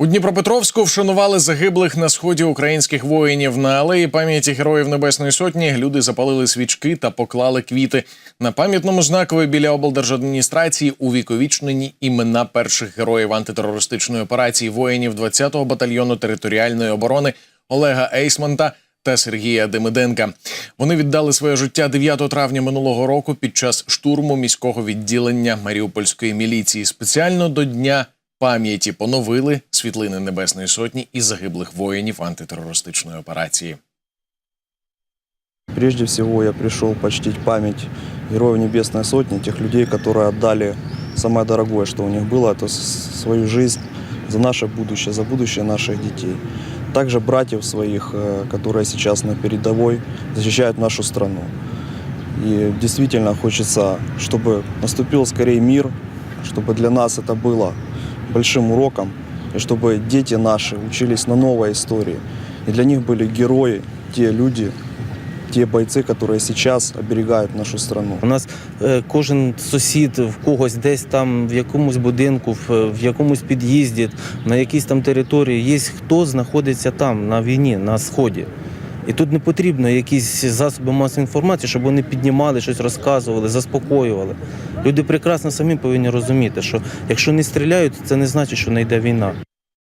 У Дніпропетровську вшанували загиблих на сході українських воїнів. На алеї пам'яті героїв Небесної Сотні люди запалили свічки та поклали квіти. На пам'ятному знакові біля облдержадміністрації увіковічнені імена перших героїв антитерористичної операції воїнів 20-го батальйону територіальної оборони Олега Ейсмонта та Сергія Демиденка. Вони віддали своє життя 9 травня минулого року під час штурму міського відділення Маріупольської міліції. Спеціально до дня пам'яті поновили світлини Небесної Сотні і загиблих воїнів антитерористичної операції. Прежде всего я пришел почтить память героев Небесной Сотни, тех людей, которые отдали самое дорогое, что у них было, это с- свою жизнь за наше будущее, за будущее наших детей. Также братьев своих, э, которые сейчас на передовой защищают нашу страну. И действительно хочется, чтобы наступил скорее мир, чтобы для нас это было большим уроком, и чтобы дети наши учились на новой истории. И для них были герои, те люди, те бойцы, которые сейчас оберегают нашу страну. У нас е, кожен сусід в когось десь там в якомусь будинку, в, в якомусь під'їзді, на якійсь там території є хто знаходиться там на війні, на сході. І тут не потрібно якісь засоби масової інформації, щоб вони піднімали, щось розказували, заспокоювали. Люди прекрасно самі повинні розуміти, що якщо не стріляють, це не значить, що не йде війна.